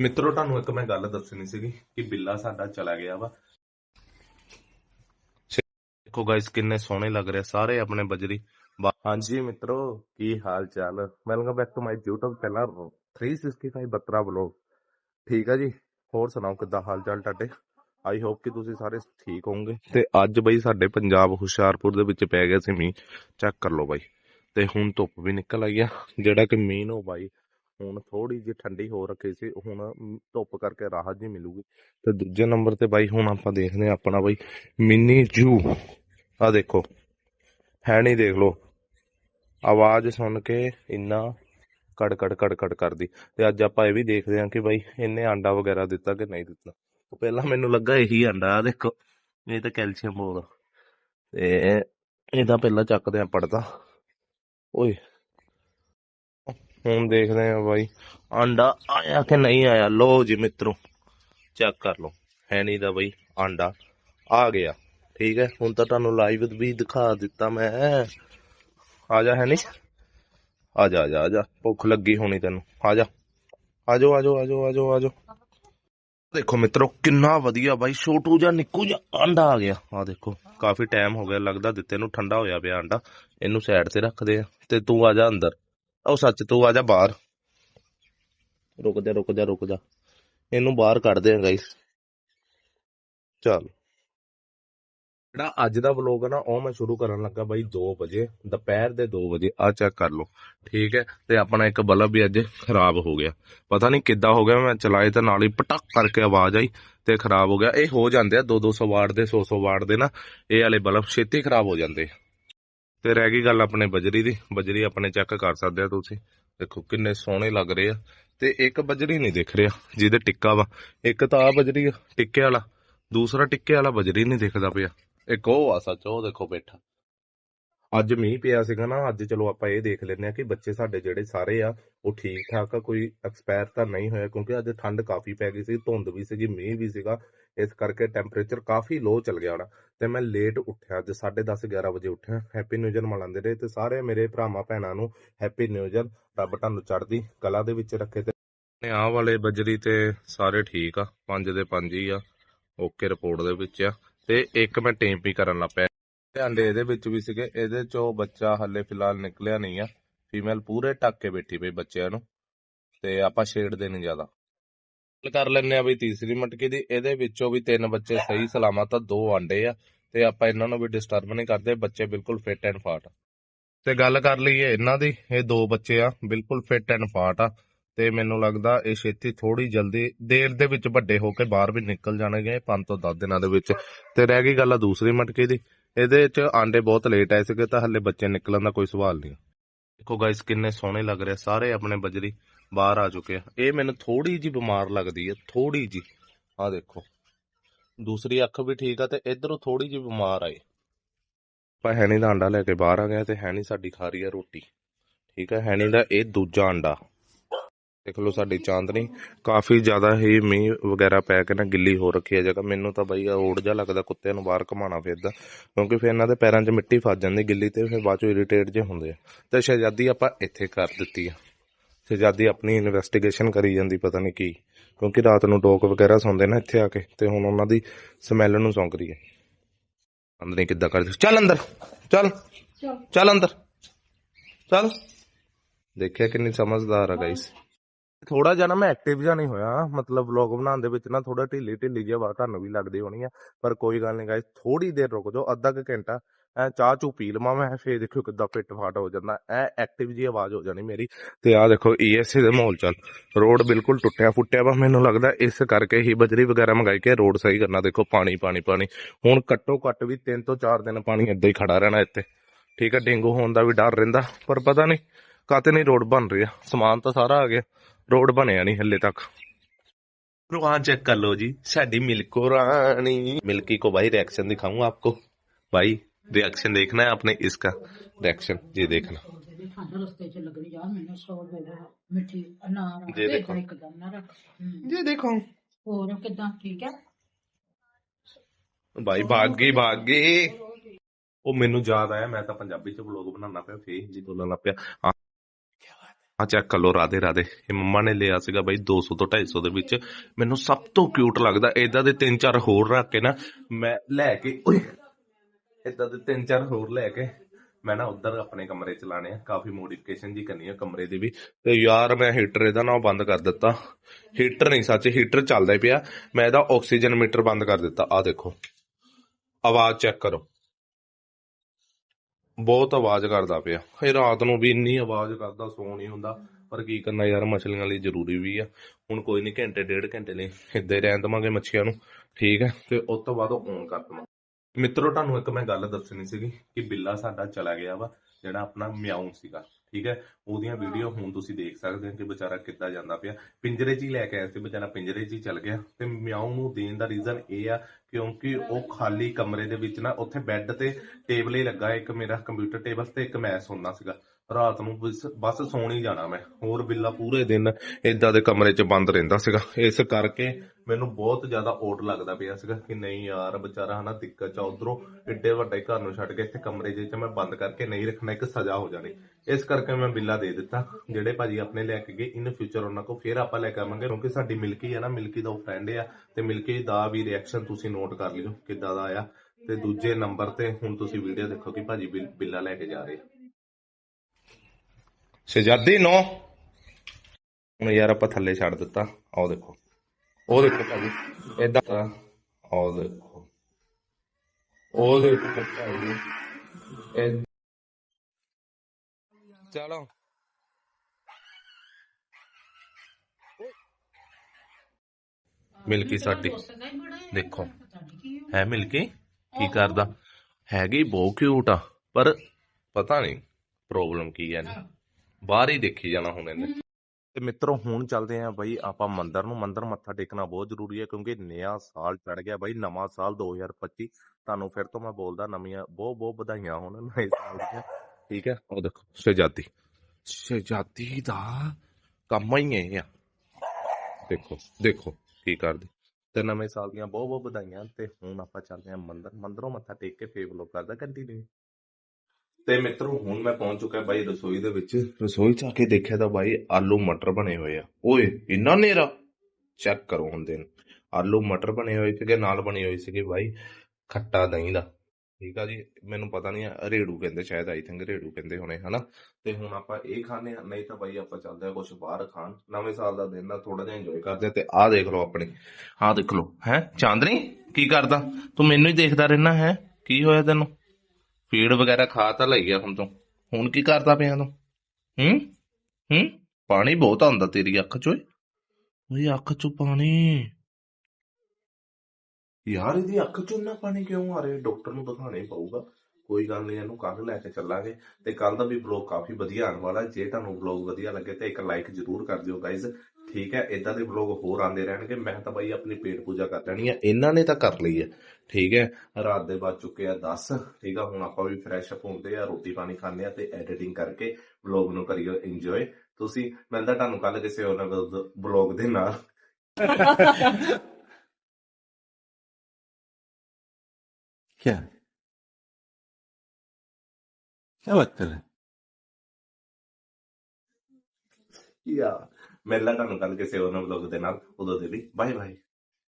ਮਿੱਤਰੋ, ਤੁਹਾਨੂੰ ਇੱਕ ਮੈਂ ਗੱਲ ਦੱਸਣੀ ਸੀਗੀ ਕਿ ਬਿੱਲਾ ਸਾਡਾ ਚਲਾ ਗਿਆ ਵਾ। ਦੇਖੋ ਗਾਇਸ ਕਿੰਨੇ ਸੋਹਣੇ ਲੱਗ ਰਹੇ ਸਾਰੇ ਆਪਣੇ ਬਜਰੀ। ਹਾਂਜੀ ਮਿੱਤਰੋ, ਕੀ ਹਾਲ ਚਾਲ? Welcome back to my YouTube channel 365 Batra blog ਠੀਕ ਆ ਜੀ, ਹੋਰ ਸੁਣਾਓ ਕਿੱਦਾਂ ਹਾਲ ਚਾਲ ਤੁਹਾਡੇ? ਆਈ ਹੋਪ ਕਿ ਤੁਸੀਂ ਸਾਰੇ ਠੀਕ ਹੋਵੋਗੇ। ਤੇ ਅੱਜ ਬਈ ਸਾਡੇ ਪੰਜਾਬ ਹੁਸ਼ਿਆਰਪੁਰ ਦੇ ਵਿੱਚ ਪੈ ਗਿਆ ਸੀ ਮੀਂਹ। ਚੈੱਕ ਕਰ ਲਓ ਬਾਈ। ਤੇ ਹੁਣ ਧੁੱਪ ਵੀ ਨਿਕਲ ਆਈ ਆ, ਜਿਹੜਾ ਕਿ ਮੀਂਹ ਨੂੰ ਬਾਈ ਹੁਣ ਥੋੜੀ ਜਿਹੀ ਠੰਡੀ ਹੋ ਰੱਖੀ ਸੀ, ਹੁਣ ਧੁੱਪ ਕਰਕੇ ਰਾਹਤ ਜੀ ਮਿਲੂਗੀ। ਤੇ ਦੂਜੇ ਨੰਬਰ ਤੇ ਬਾਈ, ਹੁਣ ਆਪਾਂ ਦੇਖਦੇ ਆ ਆਪਣਾ ਬਾਈ, ਮਿੰਨੀ ਜੂ। ਆ ਦੇਖੋ, ਹੈ ਨਹੀਂ ਦੇਖ ਲਓ। ਆਵਾਜ਼ ਸੁਣ ਕੇ ਇੰਨਾ ਕੜ ਕੜ ਕੜ ਕੜ ਕਰਦੀ। ਤੇ ਅੱਜ ਆਪਾਂ ਇਹ ਵੀ ਦੇਖਦੇ ਹਾਂ ਕਿ ਬਾਈ, ਇਹਨੇ ਆਂਡਾ ਵਗੈਰਾ ਦਿੱਤਾ ਕਿ ਨਹੀਂ ਦਿੱਤਾ। ਉਹ ਪਹਿਲਾਂ ਮੈਨੂੰ ਲੱਗਾ ਇਹੀ ਆਂਡਾ ਆ ਦੇਖੋ, ਇਹ ਤਾਂ ਕੈਲਸ਼ੀਅਮ ਬੋਲ ਤੇ ਇਹਦਾ ਪਹਿਲਾਂ ਚੱਕਦੇ ਆ ਪੜਦਾ ਓਏ ਹੁਣ ਦੇਖਦੇ ਆ ਬਾਈ। ਆਂਡਾ ਆਇਆ ਕਿ ਨਹੀਂ ਆਇਆ? ਲੋ ਜੀ ਮਿੱਤਰੋ ਚੈੱਕ ਕਰ ਲਓ। ਹੈ ਨਹੀਂ ਦਾ ਬਾਈ, ਆਂਡਾ ਆ ਗਿਆ। ਠੀਕ ਹੈ, ਹੁਣ ਤਾਂ ਤੁਹਾਨੂੰ ਲਾਈਵ ਵੀ ਦਿਖਾ ਦਿੱਤਾ ਮੈਂ। ਆ ਜਾ, ਹੈ ਨਹੀਂ? ਆ ਜਾ ਆ ਜਾ ਭੁੱਖ ਲੱਗੀ ਹੋਣੀ ਤੈਨੂੰ। ਆ ਜਾ। ਆ ਜਾਓ ਆ ਜਾਓ ਆ ਜਾਓ ਆ ਜਾਓ ਆ ਜਾਓ। ਦੇਖੋ ਮਿੱਤਰੋ, ਕਿੰਨਾ ਵਧੀਆ ਬਾਈ, ਛੋਟੂ ਜਿਹਾ, ਨਿੱਕੂ ਜਿਹਾ ਆਂਡਾ ਆ ਗਿਆ। ਆ ਦੇਖੋ, ਕਾਫੀ ਟਾਈਮ ਹੋ ਗਿਆ, ਲੱਗਦਾ ਦਿੱਤੇ ਨੂੰ ਠੰਡਾ ਹੋਇਆ ਪਿਆ ਆਂਡਾ। ਇਹਨੂੰ ਸਾਈਡ ਤੇ ਰੱਖਦੇ ਆ ਤੇ ਤੂੰ ਆ ਜਾ ਅੰਦਰ। ਉਹ ਸੱਚ ਤੂੰ ਆ ਜਾ ਬਾਹਰ। ਰੁਕ ਜਾ ਰੁਕ ਜਾ ਰੁਕ ਜਾ। ਇਹਨੂੰ ਬਾਹਰ ਕੱਢਦੇ ਆ ਗਾਈਸ ਚੱਲ। ਜਿਹੜਾ ਅੱਜ ਦਾ ਵਲੋਗ ਹੈ ਨਾ, ਉਹ ਮੈਂ ਸ਼ੁਰੂ ਕਰਨ ਲੱਗਾ ਬਾਈ 2 ਵਜੇ। ਦੁਪਹਿਰ ਦੇ 2 ਵਜੇ ਆ ਚੈੱਕ ਕਰ ਲਓ। ਠੀਕ ਹੈ? ਤੇ ਆਪਣਾ ਇੱਕ ਬਲਬ ਵੀ ਅੱਜ ਖਰਾਬ ਹੋ ਗਿਆ। ਪਤਾ ਨਹੀਂ ਕਿੱਦਾਂ ਹੋ ਗਿਆ, ਮੈਂ ਚਲਾਏ ਤਾਂ ਨਾਲ ਹੀ ਪਟਕ ਕਰਕੇ ਆਵਾਜ਼ ਆਈ ਤੇ ਖਰਾਬ ਹੋ ਗਿਆ। ਇਹ ਹੋ ਜਾਂਦੇ ਆ 2-200 ਵਾਟ ਦੇ 100-100 ਵਾਟ ਦੇ ਨਾ, ਇਹ ਵਾਲੇ ਬਲਬ ਛੇਤੀ ਖਰਾਬ ਹੋ ਜਾਂਦੇ ਤੇ ਰਹਿ ਗਈ ਗੱਲ ਆਪਣੇ ਬਜਰੀ ਦੀ। ਬਜਰੀ ਆਪਣੇ ਚੈੱਕ ਕਰ ਸਕਦੇ ਆ ਤੁਸੀਂ। ਦੇਖੋ ਕਿੰਨੇ ਸੋਹਣੇ ਲੱਗ ਰਹੇ ਆ। ਤੇ ਇੱਕ ਬਜਰੀ ਨਹੀਂ ਦਿਖ ਰਿਹਾ, ਜਿਹਦੇ ਟਿੱਕਾ ਵਾ। ਇੱਕ ਤਾਂ ਆ ਬਜਰੀ ਆ, ਟਿੱਕੇ ਵਾਲਾ। ਦੂਸਰਾ ਟਿੱਕੇ ਵਾਲਾ ਬਜਰੀ ਨਹੀਂ ਦਿਖਦਾ ਪਿਆ। ਇੱਕ ਉਹ ਆ ਸੱਚ, ਉਹ ਦੇਖੋ ਬੈਠਾ। ਅੱਜ ਮੀਂਹ ਪਿਆ ਸੀਗਾ ਨਾ, ਅੱਜ ਚਲੋ ਆਪਾਂ ਇਹ ਦੇਖ ਲੈਂਦੇ ਆ ਕਿ ਬੱਚੇ ਸਾਡੇ ਜਿਹੜੇ ਸਾਰੇ ਆ, ਉਹ ਠੀਕ ਠਾਕ ਆ, ਕੋਈ ਐਕਸਪਾਇਰ ਤਾਂ ਨਹੀਂ ਹੋਇਆ ਕਿਉਂਕਿ ਅੱਜ ਠੰਡ ਕਾਫੀ ਪੈ ਗਈ ਸੀ, ਧੁੰਦ ਵੀ ਸੀਗੀ, ਮੀਂਹ ਵੀ ਸੀਗਾ, ਇਸ ਕਰਕੇ ਟੈਂਪਰੇਚਰ ਕਾਫੀ ਲੋ ਚਲ ਗਿਆ ਹੋਣਾ। ਤੇ ਮੈਂ ਲੇਟ ਉੱਠਿਆ, ਅੱਜ 10:30 11 ਵਜੇ ਉੱਠਿਆ ਹੈਪੀ ਨਿਊ ਇਅਰ ਮਨਾਉਂਦੇ ਰਹੇ ਤੇ ਸਾਰੇ ਮੇਰੇ ਭਰਾਵਾਂ ਭੈਣਾਂ ਨੂੰ ਹੈਪੀ ਨਿਊ ਇਅਰ ਰੱਬ ਤੁਹਾਨੂੰ ਚੜ੍ਹਦੀ ਕਲਾ ਦੇ ਵਿੱਚ ਰੱਖੇ ਤੇ ਆਹ ਵਾਲੇ ਬਜਰੀ ਤੇ ਸਾਰੇ ਠੀਕ ਆ, ਪੰਜ ਦੇ ਪੰਜ ਹੀ ਆ ਓਕੇ ਰਿਪੋਰਟ ਦੇ ਵਿੱਚ ਆ, ਤੇ ਇੱਕ ਮੈਂ ਟੇਂਪ ਹੀ ਕਰਨ ਲੱਗ ਪਿਆ। ਅੰਡੇ ਇਹਦੇ ਵਿੱਚ ਵੀ ਸੀਗੇ। ਇਹਦੇ ਚੋਂ ਬੱਚਾ ਹੱਲੇ ਫਿਲਹਾਲ ਨਿਕਲਿਆ ਨਹੀਂ ਆ। ਫੀਮੇਲ ਪੂਰੇ ਟੱਕ ਕੇ ਬੈਠੀ ਪਈ ਬੱਚਿਆਂ ਨੂੰ। ਤੇ ਆਪਾਂ ਛੇੜਦੇ ਨਹੀਂ ਜ਼ਿਆਦਾ। ਗੱਲ ਕਰ ਲੈਂਦੇ ਆ ਵੀ ਤੀਸਰੀ ਮਟਕੀ ਦੀ। ਇਹਦੇ ਵਿੱਚੋਂ ਵੀ ਤਿੰਨ ਬੱਚੇ ਸਹੀ ਸਲਾਮਤ ਆ, ਦੋ ਆਂਡੇ ਆ। ਤੇ ਆਪਾਂ ਇਹਨਾਂ ਨੂੰ ਵੀ ਡਿਸਟਰਬ ਨਹੀਂ ਕਰਦੇ। ਬੱਚੇ ਬਿਲਕੁਲ ਫਿਟ ਐਂਡ ਫਾਟ ਤੇ ਗੱਲ ਕਰ ਲਈਏ ਇਹਨਾਂ ਦੀ। ਇਹ ਦੋ ਬੱਚੇ ਆ, ਬਿਲਕੁਲ ਫਿਟ ਐਂਡ ਫਾਟ ਆ। ਤੇ ਮੈਨੂੰ ਲੱਗਦਾ ਇਹ ਛੇਤੀ ਥੋੜੀ ਜਲਦੀ ਦੇਰ ਦੇ ਵਿੱਚ ਵੱਡੇ ਹੋ ਕੇ ਬਾਹਰ ਵੀ ਨਿਕਲ ਜਾਣਗੇ 5 ਤੋਂ 10 ਦਿਨਾਂ ਦੇ ਵਿੱਚ। ਤੇ ਰਹਿ ਗਈ ਗੱਲ ਆ ਦੂਸਰੀ ਮਟਕੀ ਦੀ। ਇਹਦੇ ਚ ਆਂਡੇ ਬਹੁਤ ਲੇਟ ਆਏ ਸੀਗੇ, ਤਾਂ ਹੱਲੇ ਬੱਚੇ ਨਿਕਲਣ ਦਾ ਕੋਈ ਸਵਾਲ ਨਹੀਂ। ਦੇਖੋ ਗਾਇਸ ਕਿੰਨੇ ਸੋਹਣੇ ਲੱਗ ਰਹੇ ਸਾਰੇ ਆਪਣੇ ਬਜਰੀ ਬਾਹਰ ਆ ਚੁੱਕੇ ਆ। ਇਹ ਮੈਨੂੰ ਥੋੜੀ ਜੀ ਬਿਮਾਰ ਲੱਗਦੀ ਹੈ ਥੋੜੀ ਜੀ ਆ ਦੇਖੋ, ਦੂਸਰੀ ਅੱਖ ਵੀ ਠੀਕ ਆ ਤੇ ਇਧਰੋਂ ਥੋੜੀ ਜੀ ਬਿਮਾਰ ਆਏ। ਆਪਾਂ ਹੈਨੀ ਦਾ ਆਂਡਾ ਲੈ ਕੇ ਬਾਹਰ ਆ ਗਿਆ ਤੇ ਹੈਨੀ ਸਾਡੀ ਖਾ ਰਹੀ ਆ ਰੋਟੀ। ਠੀਕ ਆ ਹੈਨੀ ਦਾ ਇਹ ਦੂਜਾ ਆਂਡਾ। ਦੇਖ ਲਓ, ਸਾਡੀ ਚਾਂਦਨੀ ਕਾਫੀ ਜ਼ਿਆਦਾ ਹੀ ਮੀਂਹ ਵਗੈਰਾ ਪੈ ਕੇ ਨਾ ਗਿੱਲੀ ਹੋ ਰੱਖੀ ਹੈ ਜਗ੍ਹਾ। ਮੈਨੂੰ ਤਾਂ ਬਈ ਆ ਓੜ ਜਾ ਲੱਗਦਾ, ਕੁੱਤਿਆਂ ਨੂੰ ਬਾਹਰ ਘਮਾਉਣਾ ਫਿਰਦਾ ਕਿਉਂਕਿ ਫਿਰ ਇਹਨਾਂ ਦੇ ਪੈਰਾਂ 'ਚ ਮਿੱਟੀ ਫਸ ਜਾਂਦੀ ਗਿੱਲੀ ਤੇ, ਫਿਰ ਬਾਅਦ ਚ ਇਰੀਟੇਟ ਜੇ ਹੁੰਦੇ ਆ। ਤੇ ਸ਼ਹਿਜ਼ਾਦੀ ਆਪਾਂ ਇੱਥੇ ਕਰ ਦਿੱਤੀ ਆ। ਸ਼ਹਿਜ਼ਾਦੀ ਆਪਣੀ ਇਨਵੈਸਟੀਗੇਸ਼ਨ ਕਰੀ ਜਾਂਦੀ, ਪਤਾ ਨਹੀਂ ਕੀ। ਕਿਉਂਕਿ ਰਾਤ ਨੂੰ ਡੋਗ ਵਗੈਰਾ ਸੌਂਦੇ ਨਾ ਇੱਥੇ ਆ ਕੇ, ਤੇ ਹੁਣ ਉਹਨਾਂ ਦੀ ਸਮੈਲ ਨੂੰ ਸੌਂਕ ਰਹੀ ਹੈ। ਅੰਦਰ ਨਹੀਂ ਕਿੱਦਾਂ ਕਰਦੇ। ਚੱਲ ਅੰਦਰ, ਚੱਲ। ਚੱਲ ਅੰਦਰ। ਚੱਲ। ਦੇਖਿਆ ਕਿੰਨੀ ਸਮਝਦਾਰ ਆ ਗਾਇਸ ਥੋੜਾ ਜਿਹਾ ਨਾ ਮੈਂ ਐਕਟਿਵ ਜਿਹਾ ਨਹੀਂ ਹੋਇਆ। ਮਤਲਬ ਵਲੌਗ ਬਣਾਉਣ ਦੇ ਵਿੱਚ ਨਾ ਥੋੜਾ ਢਿੱਲੀ ਢਿੱਲੀ ਜਿਹੀ ਆਵਾਜ਼ ਤੁਹਾਨੂੰ ਵੀ ਲੱਗਦੀ ਹੋਣੀ ਆ। ਪਰ ਕੋਈ ਗੱਲ ਨਹੀਂ ਗਾਇਸ ਥੋੜੀ ਦੇਰ ਰੁਕ ਜਾਓ, ਅੱਧਾ ਕੁ ਘੰਟਾ। ਐ ਚਾਹ ਚੂ ਪੀ ਲਵਾਂ ਮੈਂ, ਫੇਰ ਦੇਖੋ ਕਿੱਦਾਂ ਫਿੱਟ ਫਾਟ ਹੋ ਜਾਂਦਾ। ਐ ਐਕਟਿਵ ਜੀ ਆਵਾਜ਼ ਹੋ ਜਾਣੀ ਮੇਰੀ। ਤੇ ਆਹ ਦੇਖੋ ਈਐਸਸੀ ਦੇ ਮਾਹੌਲ ਚੱਲ ਰੋਡ ਬਿਲਕੁਲ ਟੁੱਟਿਆ ਫੁੱਟਿਆ ਵਾ, ਮੈਨੂੰ ਲੱਗਦਾ ਇਸ ਕਰਕੇ ਹੀ ਬਜਰੀ ਵਗੈਰਾ ਮੰਗਾਈ ਕੇ ਰੋਡ ਸਹੀ ਕਰਨਾ। ਦੇਖੋ ਪਾਣੀ ਪਾਣੀ ਪਾਣੀ। ਹੁਣ ਘੱਟੋ ਘੱਟ ਵੀ 3 ਤੋਂ 4 ਦਿਨ ਪਾਣੀ ਏਦਾਂ ਹੀ ਖੜਾ ਰਹਿਣਾ ਇੱਥੇ। ਠੀਕ ਹੈ ਡੇਂਗੂ ਹੋਣ ਦਾ ਵੀ ਡਰ ਰਹਿੰਦਾ, ਪਰ ਪਤਾ ਨਹੀਂ ਕਾਤੇ ਨਹੀਂ ਰੋਡ ਬਣ ਰਹੀ। ਆ ਸਮਾਨ ਤਾਂ ਸਾਰਾ ਆ ਗਿਆ। ਰੋਡ ਬਣਿਆ ਨਹੀਂ ਹੱਲੇ ਤੱਕ रुआ चेक कर लो जी साडी मिल्को रानी मिल्की को भाई रिएक्शन दिखाऊं आपको भाई रिएक्शन देखना है आपने इसका रिएक्शन ये देखना ਜਿਹੜੀ ਠੰਡ ਰਸਤੇ ਚ ਲੱਗਣੀ ਯਾਰ ਮੈਨੂੰ ਸੌ ਦੇ ਦੇ ਮਿੱਠੀ ਅਨਾਰ ਜੇ ਦੇ ਦੇਖੋ। ਇੱਕਦਮ ਨਾ ਰੱਖ ਹਮ। ये देखो ਹੋਰ ਕਿਦਾਂ ਠੀਕ ਹੈ ਭਾਈ ਭਾਗ ਗਈ ਭਾਗ ਗਈ ਉਹ ਮੈਨੂੰ ਯਾਦ ਆਇਆ ਮੈਂ ਤਾਂ ਪੰਜਾਬੀ ਚ ਵਲੌਗ ਬਣਾਉਣਾ ਪਿਆ ਫੇਰ ਜੀ ਬੋਲਣ ਲੱਗ ਪਿਆ ਹਾਂ। ਆ ਚੈੱਕ ਕਰ ਲੋ ਰਾਦੇ ਰਾਦੇ ਇਹ ਮੰਮਾ ਨੇ ਲਿਆ ਸੀਗਾ ਬਾਈ 200 ਤੋਂ 250 ਦੇ ਵਿੱਚ। ਮੈਨੂੰ ਸਭ ਤੋਂ ਕਿਊਟ ਲੱਗਦਾ ਇਦਾਂ ਦੇ ਤਿੰਨ ਚਾਰ ਹੋਰ ਰੱਖ ਕੇ ਨਾ, ਮੈਂ ਲੈ ਕੇ, ਓਏ! ਇਦਾਂ ਦੇ ਤਿੰਨ ਚਾਰ ਹੋਰ ਲੈ ਕੇ ਮੈਂ ਨਾ ਉਧਰ ਆਪਣੇ ਕਮਰੇ ਚ ਲਾਣੇ ਆ। ਕਾਫੀ ਮੋਡੀਫਿਕੇਸ਼ਨ ਜੀ ਕਰਨੀ ਆ ਕਮਰੇ ਦੀ ਵੀ। ਤੇ ਯਾਰ, ਮੈਂ ਹੀਟਰ ਇਹਦਾ ਨਾ ਬੰਦ ਕਰ ਦਿੱਤਾ। ਹੀਟਰ ਨਹੀਂ, ਸੱਚ, ਹੀਟਰ ਚੱਲਦਾ ਪਿਆ। ਮੈਂ ਇਹਦਾ ਆਕਸੀਜਨ ਮੀਟਰ ਬੰਦ ਕਰ ਦਿੱਤਾ। ਆ ਦੇਖੋ। ਆਵਾਜ਼ ਚੈੱਕ ਕਰੋ। ਬਹੁਤ ਆਵਾਜ਼ ਕਰਦਾ ਪਿਆ। ਇਹ ਰਾਤ ਨੂੰ ਵੀ ਇੰਨੀ ਆਵਾਜ਼ ਕਰਦਾ ਸੌ ਨਹੀਂ ਹੁੰਦਾ। ਪਰ ਕੀ ਕਰਨਾ ਯਾਰ, ਮਛਲੀਆਂ ਲਈ ਜ਼ਰੂਰੀ ਵੀ ਆ। ਹੁਣ ਕੋਈ ਨਹੀਂ ਘੰਟੇ, ਡੇਢ ਘੰਟੇ ਲਈ ਇੱਦਾਂ ਹੀ ਰਹਿਣ ਦਵਾਂਗੇ ਮੱਛੀਆਂ ਨੂੰ। ਠੀਕ ਹੈ? ਤੇ ਉਸ ਤੋਂ ਬਾਅਦ ਔਨ ਕਰ ਦਵਾਂ ਮਿੱਤਰੋ, ਤੁਹਾਨੂੰ ਇੱਕ ਮੈਂ ਗੱਲ ਦੱਸਣੀ ਸੀਗੀ ਕਿ ਬਿੱਲਾ ਸਾਡਾ ਚਲਾ ਗਿਆ ਵਾ, ਜਿਹੜਾ ਆਪਣਾ ਮਿਆਉਂ ਸੀਗਾ। ਠੀਕ ਹੈ? ਉਹਦੀਆਂ ਵੀਡੀਓ ਹੁਣ ਤੁਸੀਂ ਦੇਖ ਸਕਦੇ ਹੋ ਕਿ ਵਿਚਾਰਾ ਕਿੱਦਾਂ ਜਾਂਦਾ ਪਿਆ। ਪਿੰਜਰੇ 'ਚ ਹੀ ਲੈ ਕੇ ਆਇਆ ਸੀ ਵਿਚਾਰਾ ਪਿੰਜਰੇ 'ਚ ਹੀ ਚਲ ਗਿਆ। ਤੇ ਮਿਆਉਂ ਨੂੰ ਦੇਣ ਦਾ ਰੀਜ਼ਨ ਇਹ ਆ ਕਿਉਂਕਿ ਉਹ ਖਾਲੀ ਕਮਰੇ ਦੇ ਵਿੱਚ ਨਾ ਉੱਥੇ ਬੈੱਡ ਤੇ ਟੇਬਲ ਹੀ ਲੱਗਾ ਇੱਕ ਮੇਰਾ ਕੰਪਿਊਟਰ ਟੇਬਲ ਤੇ ਇੱਕ ਮੈਂ ਸੌਂਦਾ ਸੀਗਾ। ਰਾਤ ਨੂੰ ਬਸ ਬਸ ਸੌਣ ਹੀ ਜਾਣਾ ਮੈਂ। ਹੋਰ ਬਿੱਲਾ ਪੂਰੇ ਦਿਨ ਇਦਾਂ ਦੇ ਕਮਰੇ 'ਚ ਬੰਦ ਰਹਿੰਦਾ ਸੀਗਾ। ਇਸ ਕਰਕੇ ਮੈਨੂੰ ਬਹੁਤ ਜ਼ਿਆਦਾ ਓਟ ਲੱਗਦਾ ਪਿਆ ਸੀਗਾ ਕਿ ਨਹੀਂ ਯਾਰ, ਵਿਚਾਰਾ ਹਨਾ ਦਿੱਕਤ ਚ ਉਧਰੋਂ। ਏਡੇ ਵੱਡੇ ਘਰ ਨੂੰ ਛੱਡ ਕੇ ਇੱਥੇ ਕਮਰੇ ਦੇ ਮੈਂ ਬੰਦ ਕਰਕੇ ਨਹੀਂ ਰੱਖਣਾ, ਇੱਕ ਸਜ਼ਾ ਹੋ ਜਾਣੀ। ਇਸ ਕਰਕੇ ਮੈਂ ਬਿੱਲਾ ਦੇ ਦਿੱਤਾ। ਜਿਹੜੇ ਭਾਜੀ ਆਪਣੇ ਲੈ ਕੇ ਗਏ ਇਨ ਫਿਊਚਰ ਉਹਨਾਂ ਕੋ ਫੇਰ ਆਪਾਂ ਲੈ ਕੇ ਆਵਾਂਗੇ, ਕਿਉਂਕਿ ਸਾਡੀ ਮਿਲਕੀ ਹੈ ਨਾ, ਮਿਲਕੀ ਦਾ ਫਰੈਂਡ ਆ ਤੇ ਮਿਲਕੀ ਦਾ ਵੀ ਰਿਐਕਸ਼ਨ ਤੁਸੀਂ ਨੋਟ ਕਰ ਲਿਓ ਕਿੱਦਾਂ ਦਾ ਆਇਆ। ਤੇ ਦੂਜੇ ਨੰਬਰ ਤੇ ਹੁਣ ਤੁਸੀਂ ਵੀਡੀਓ ਦੇਖੋ ਕਿ ਭਾਜੀ ਬਿੱਲਾ ਲੈ ਕੇ ਜਾ ਰਹੇ ਆ। ਸ਼ਹਿਜਾਦੀ ਨੋ। ਹੁਣ ਯਾਰ ਆਪਾਂ ਥੱਲੇ ਛੱਡ ਦਿੱਤਾ। ਆਓ ਦੇਖੋ। ਉਹ ਦੇਖੋ ਭਾਜੀ, ਏਦਾਂ ਆਓ ਦੇਖੋ। ਉਹ ਦੇਖੋ ਭਾਜੀ ਚਲੋ। ਮਿਲਕੀ ਸਾਡੀ। ਦੇਖੋ। ਹੈ ਮਿਲਕੀ? ਕੀ ਕਰਦਾ? ਹੈਗੀ ਬਹੁਤ ਕਿਊਟ ਆ। ਪਰ ਪਤਾ ਨਹੀਂ ਪ੍ਰੋਬਲਮ ਕੀ ਹੈ ਇਹਨੂੰ। ਬਾਹਰ ਹੀ ਦੇਖੀ ਜਾਣਾ ਹੁਣ ਇਹਨੇ। ਤੇ ਮਿੱਤਰੋ ਹੁਣ ਚੱਲਦੇ ਆਂ ਬਾਈ ਆਪਾਂ ਮੰਦਰ ਨੂੰ। ਮੰਦਰ ਮੱਥਾ ਟੇਕਣਾ ਬਹੁਤ ਜ਼ਰੂਰੀ ਹੈ ਕਿਉਂਕਿ ਨਵਾਂ ਸਾਲ ਚੜ ਗਿਆ ਬਾਈ ਨਵਾਂ ਸਾਲ 2025 ਤੁਹਾਨੂੰ ਫਿਰ ਤੋਂ ਮੈਂ ਬੋਲਦਾ ਨਵੀਆਂ ਬਹੁਤ ਬਹੁਤ ਵਧਾਈਆਂ ਹੋਣ ਨਵੇਂ ਸਾਲ ਦੀਆਂ। ਠੀਕ ਹੈ? ਉਹ ਦੇਖੋ ਸ਼ਹਜ਼ਾਦੀ ਸ਼ਹਜ਼ਾਦੀ ਦਾ ਕੰਮ ਹੀ ਇਹ ਆ। ਦੇਖੋ ਦੇਖੋ ਕੀ ਕਰਦੇ। ਤੇ ਨਵੇਂ ਸਾਲ ਦੀਆਂ ਬਹੁਤ ਬਹੁਤ ਵਧਾਈਆਂ। ਤੇ ਹੁਣ ਆਪਾਂ ਚੱਲਦੇ ਆਂ ਮੰਦਰ। ਮੰਦਰੋਂ ਮੱਥਾ ਟੇਕ ਕੇ ਫੇਰ ਵਲੋਗ ਕਰਦਾ ਕੰਟੀਨਿਊ ਤੇ ਮਿੱਤਰੋ, ਹੁਣ ਮੈਂ ਪਹੁੰਚ ਚੁੱਕਾ ਬਾਈ ਰਸੋਈ ਦੇ ਵਿੱਚ। ਰਸੋਈ ਚ ਆ ਕੇ ਦੇਖਿਆ ਤਾਂ ਬਾਈ ਆਲੂ ਮਟਰ ਬਣੇ ਹੋਏ ਆ। ਓਏ, ਇੰਨਾ ਨੇਰਾ ਚੈੱਕ ਕਰੋ ਹੁਣ ਦਿਨ। ਆਲੂ ਮਟਰ ਬਣੇ ਹੋਏ ਸੀਗੇ, ਨਾਲ ਬਣੀ ਹੋਈ ਸੀਗੀ ਬਾਈ। ਖੱਟਾ ਦਹੀਂ ਦਾ। ਠੀਕ ਆ ਜੀ, ਮੈਨੂੰ ਪਤਾ ਨਹੀਂ ਰੇੜੂ ਕਹਿੰਦੇ ਸ਼ਾਇਦ, ਆਈ ਥਿੰਕ ਰੇੜੂ ਕਹਿੰਦੇ ਹੋਣੇ, ਹਨਾ? ਤੇ ਹੁਣ ਆਪਾਂ ਇਹ ਖਾਣੇ ਆ, ਨਹੀਂ ਤਾਂ ਬਾਈ ਆਪਾਂ ਚੱਲਦੇ ਆ ਕੁਝ ਬਾਹਰ ਖਾਣ। ਨਵੇਂ ਸਾਲ ਦਾ ਦਿਨ ਆ ਥੋੜਾ ਜਿਹਾ ਇੰਜੋਏ ਕਰਦੇ ਆ ਤੇ ਆਹ ਦੇਖ ਲਓ ਆਪਣੀ। ਆਹ ਦੇਖ ਲਓ, ਹੈ? ਚਾਂਦਨੀ, ਕੀ ਕਰਦਾ? ਤੂੰ ਮੈਨੂੰ ਹੀ ਦੇਖਦਾ ਰਹਿਣਾ, ਹੈ? ਕੀ ਹੋਇਆ ਤੈਨੂੰ? ਫੀਡ ਵਗੈਰਾ ਖਾ ਤਾਂ ਲਈ ਆ ਹੁਣ ਤੂੰ। ਹੁਣ ਕੀ ਕਰਦਾ ਪਿਆ ਤੂੰ? ਹੂੰ? ਹੂੰ? ਪਾਣੀ ਬਹੁਤ ਆਉਂਦਾ ਤੇਰੀ ਅੱਖ ਚੋਂ ਓਏ ਅੱਖ ਚੋਂ ਪਾਣੀ। ਯਾਰ ਇਹਦੀ ਅੱਖ ਚੋਂ ਨਾ ਪਾਣੀ ਕਿਉਂ ਆ ਰਿਹਾ? ਡਾਕਟਰ ਨੂੰ ਦਿਖਾਣੇ ਪਊਗਾ। ਕੋਈ ਗੱਲ ਨਹੀਂ, ਇਹਨੂੰ ਕੱਲ ਲੈ ਕੇ ਚੱਲਾਂਗੇ। ਤੇ ਕੱਲ ਦਾ ਵੀ ਵਲੌਗ ਕਾਫੀ ਵਧੀਆ ਆਉਣ ਵਾਲਾ ਜੇ ਤੁਹਾਨੂੰ ਵਲੌਗ ਵਧੀਆ ਲੱਗੇ ਤੇ ਇੱਕ ਲਾਈਕ ਜ਼ਰੂਰ ਕਰ ਦਿਓ ਗਾਇਜ਼ ਠੀਕ ਹੈ ਇਦਾਂ ਦੇ ਵਲੋਗ ਹੋਰ ਆਉਂਦੇ ਰਹਿਣਗੇ। ਮੈਂ ਤਾਂ ਬਾਈ ਆਪਣੀ ਪੇਟ ਪੂਜਾ ਕਰ ਲੈਣੀ ਹੈ ਇਹਨਾਂ ਨੇ ਤਾਂ ਕਰ ਲਈ ਹੈ ਠੀਕ ਹੈ ਰਾਤ ਦੇ ਬਾਅਦ ਚੁੱਕੇ ਆ 10 ਠੀਕ ਆ ਹੁਣ ਆਪਾਂ ਵੀ ਫਰੈਸ਼ ਅਪ ਹੁੰਦੇ ਆ ਰੋਟੀ ਪਾਣੀ ਖਾਂਦੇ ਆ ਤੇ ਐਡੀਟਿੰਗ ਕਰਕੇ ਵਲੋਗ ਨੂੰ ਕਰੀਓ ਇੰਜੋਏ ਤੁਸੀਂ ਮੈਂ ਤਾਂ ਤੁਹਾਨੂੰ ਕੱਲ ਕਿਸੇ ਹੋਰ ਨਾਲ ਵਲੋਗ ਦੇ ਨਾਲ। ਕੀ ਕੀ ਬਾਤ ਕਰ ਰਹੇ ਮਿਲਦਾ ਤੁਹਾਨੂੰ ਕੱਲ ਕਿਸੇ ਹੋਰ ਵਲੌਗ ਦੇ ਨਾਲ ਉਦੋਂ ਦੇ ਲਈ। Bye bye